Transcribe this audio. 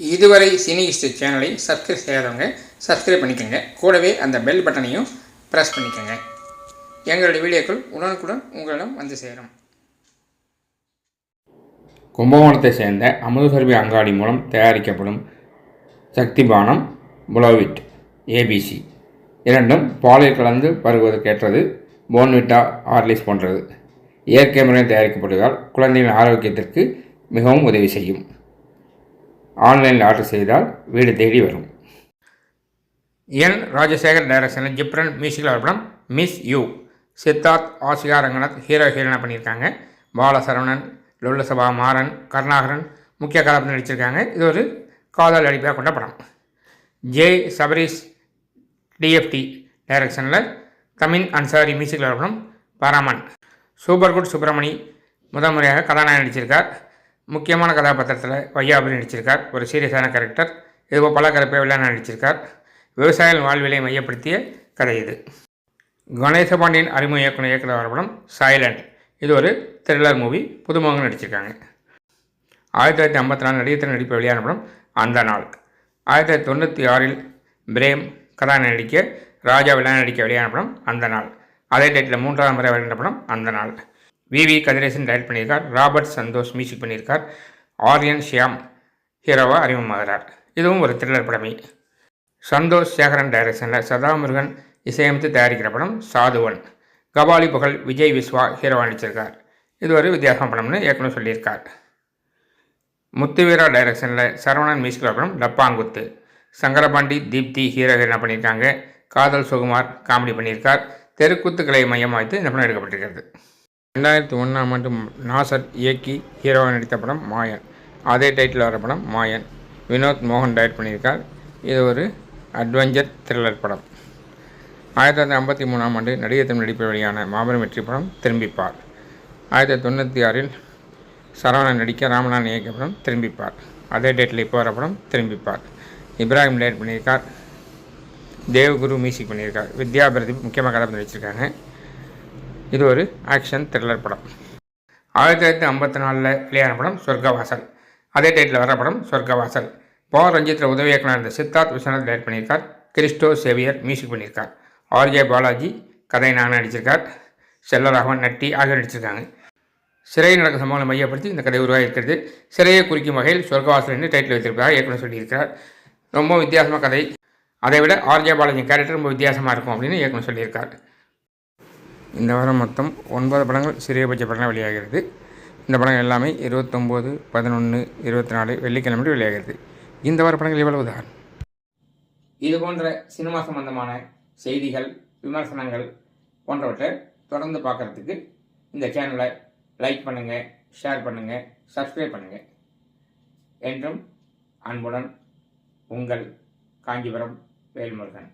இதுவரை cine history சேனலை subscribe செய்யாதவங்க சப்ஸ்கிரைப் பண்ணிக்கோங்க. கூடவே அந்த பெல் பட்டனையும் ப்ரெஸ் பண்ணிக்கோங்க. எங்களுடைய வீடியோக்கள் உடனுக்குடன் உங்களிடம் வந்து சேரும். கும்பகோணத்தை சேர்ந்த அமுதசர்பி அங்காடி மூலம் தயாரிக்கப்படும் சக்தி பானம் புலோவிட் ஏபிசி இரண்டும் பாலில் கலந்து வருவதற்கேற்றது போன்விட்டா ஆர்லிஸ் போன்றது. இயற்கை முறையில் தயாரிக்கப்படுவதால் குழந்தையின் ஆரோக்கியத்திற்கு மிகவும் உதவி செய்யும். ஆன்லைனில் ஆர்டர் செய்தால் வீடு தேடி வரும். என் ராஜசேகர் டைரக்ஷனில் ஜிப்ரன் மியூசிக்கல் படம் miss you. Siddharth Ashika Ranganath hero ஹீரோனா பண்ணியிருக்காங்க. பாலசரவணன் லுல்லசபா மாறன் கருணாகரன் முக்கிய கதாபாத்திரம் நடிச்சிருக்காங்க. இது ஒரு காதல் அடிப்படையாக கொண்ட படம். ஜே சபரீஷ் டிஎஃப்டி டைரக்ஷனில் தமிழ் அன்சாரி மியூசிக்கல் படம் பராமன். சூப்பர் குட் சுப்பிரமணி முதல் முறையாக கதாநாயகன் நடிச்சிருக்கார். முக்கியமான கதாபாத்திரத்தில் வையாபுரி நடிச்சிருக்கார். ஒரு சீரியஸான கேரக்டர் இதுபோல் பல கருப்பை நடிச்சிருக்கார். விவசாயிகள் வாழ்விலை மையப்படுத்திய கதை இது. கணேசபாண்டியன் அறிமுக இயக்குனர் இயக்குனர் படம் சைலண்ட் இது ஒரு த்ரில்லர் மூவி புதுமுகங்கள் நடிச்சிருக்காங்க. ஆயிரத்தி தொள்ளாயிரத்தி ஐம்பத்தி நாலு நடிகத்தில் நடிப்பு வெளியான படம் அந்த நாள். ஆயிரத்தி தொள்ளாயிரத்தி தொண்ணூற்றி ஆறில் பிரேம் கதாநாயகன் நடிக்க ராஜா விழா நடிக்க வெளியான படம் அந்த நாள். அதே டேட்டில் மூன்றாம் முறை வருகின்ற படம் அந்த நாள். விவி கதிரேசன் டைரக்ட் பண்ணியிருக்கார். ராபர்ட் சந்தோஷ் மியூசிக் பண்ணியிருக்கார். ஆரியன் ஷியாம் ஹீரோவாக அறிமுகமாகிறார். இதுவும் ஒரு த்ரில்லர் படமே. சந்தோஷ் சேகரன் டைரக்ஷனில் சதாமுருகன் இசையமைத்து தயாரிக்கிற படம் சாதுவன். கபாலி புகழ் விஜய் விஸ்வா ஹீரோவாக நடிச்சிருக்கார். இது ஒரு வித்தியாசமான படம்னு ஏற்கனவே சொல்லியிருக்கார். முத்துவீரா டைரக்ஷனில் சரவணன் மியூசிக்கில் படம் டப்பாங்குத்து. சங்கரபாண்டி தீப்தி ஹீரோ என்ன பண்ணியிருக்காங்க. காதல் சுகுமார் காமெடி பண்ணியிருக்கார். தெருக்கூத்துக்களை மையமாக வைத்து இந்த படம் எடுக்கப்பட்டிருக்கிறது. ரெண்டாயிரத்தி ஒன்றாம் ஆண்டு நாசர் இயக்கி ஹீரோவாக நடித்த படம் மாயன். அதே டைட்டில் வர படம் மாயன். வினோத் மோகன் டைரக்ட் பண்ணியிருக்கார். இது ஒரு அட்வென்ச்சர் த்ரில்லர் படம். ஆயிரத்தி தொள்ளாயிரத்தி ஐம்பத்தி மூணாம் ஆண்டு நடிகர் தமிழ் நடிப்பில் வெளியான மாபெரும் வெற்றி படம் திரும்பிப்பார். ஆயிரத்தி தொள்ளாயிரத்தி தொண்ணூற்றி ஆறில் சரவணன் நடிக்க ராமநாதன் இயக்கிய படம் திரும்பிப்பார். அதே டேட்டில் இப்போ வர படம் திரும்பிப்பார். இப்ராஹிம் டைரக்ட் பண்ணியிருக்கார். தேவகுரு மியூசிக் பண்ணியிருக்கார். வித்யா பிரதீப் முக்கியமாக கதாபாத்திரம் நடிச்சிருக்காங்க இது ஒரு ஆக்ஷன் த்ரில்லர் படம். ஆயிரத்தி தொள்ளாயிரத்தி ஐம்பத்தி நாலில் வெளியான படம் சொர்க்கவாசல். அதே டைட்டில் வர படம் சொர்க்கவாசல். போ ரஞ்சித்தில் உதவி இயக்குனர் இருந்த சித்தார்த் விஸ்வநாத் டைரக்ட் பண்ணியிருக்கார். கிறிஸ்டோ சேவியர் மியூசிக் பண்ணியிருக்கார். ஆர்ஜே பாலாஜி கதை நான் நடிச்சிருக்கார். செல்லராகவன் நட்டி ஆகியோர் நடிச்சிருக்காங்க. சிறையில் நடக்கும் சம்பவங்களை மையப்படுத்தி இந்த கதை உருவாகி இருக்கிறது சிறையை குறிக்கும் வகையில் சொர்க்கவாசல் என்று டைட்டில் வைத்திருப்பதாக இயக்குனர் சொல்லியிருக்கிறார். ரொம்ப வித்தியாசமாக கதை. அதை விட ஆர்ஜே பாலாஜி கேரக்டர் ரொம்ப வித்தியாசமாக இருக்கும் அப்படின்னு இயக்குனர் சொல்லியிருக்கார். இந்த வாரம் மொத்தம் ஒன்பது படங்கள் சிறியபட்ச படங்கள் வெளியாகிறது. இந்த படங்கள் எல்லாமே இருபத்தொம்போது பதினொன்று இருபத்தி நாலு வெள்ளிக்கிழமை வெளியாகிறது. இந்த வார படங்கள் எவ்வளவுதான்? இது போன்ற சினிமா சம்பந்தமான செய்திகள் விமர்சனங்கள் போன்றவற்றை தொடர்ந்து பார்க்குறதுக்கு இந்த சேனலை லைக் பண்ணுங்கள் ஷேர் பண்ணுங்கள் சப்ஸ்கிரைப் பண்ணுங்கள் என்றும் அன்புடன் உங்கள் காஞ்சிபுரம் வேல்முருகன்.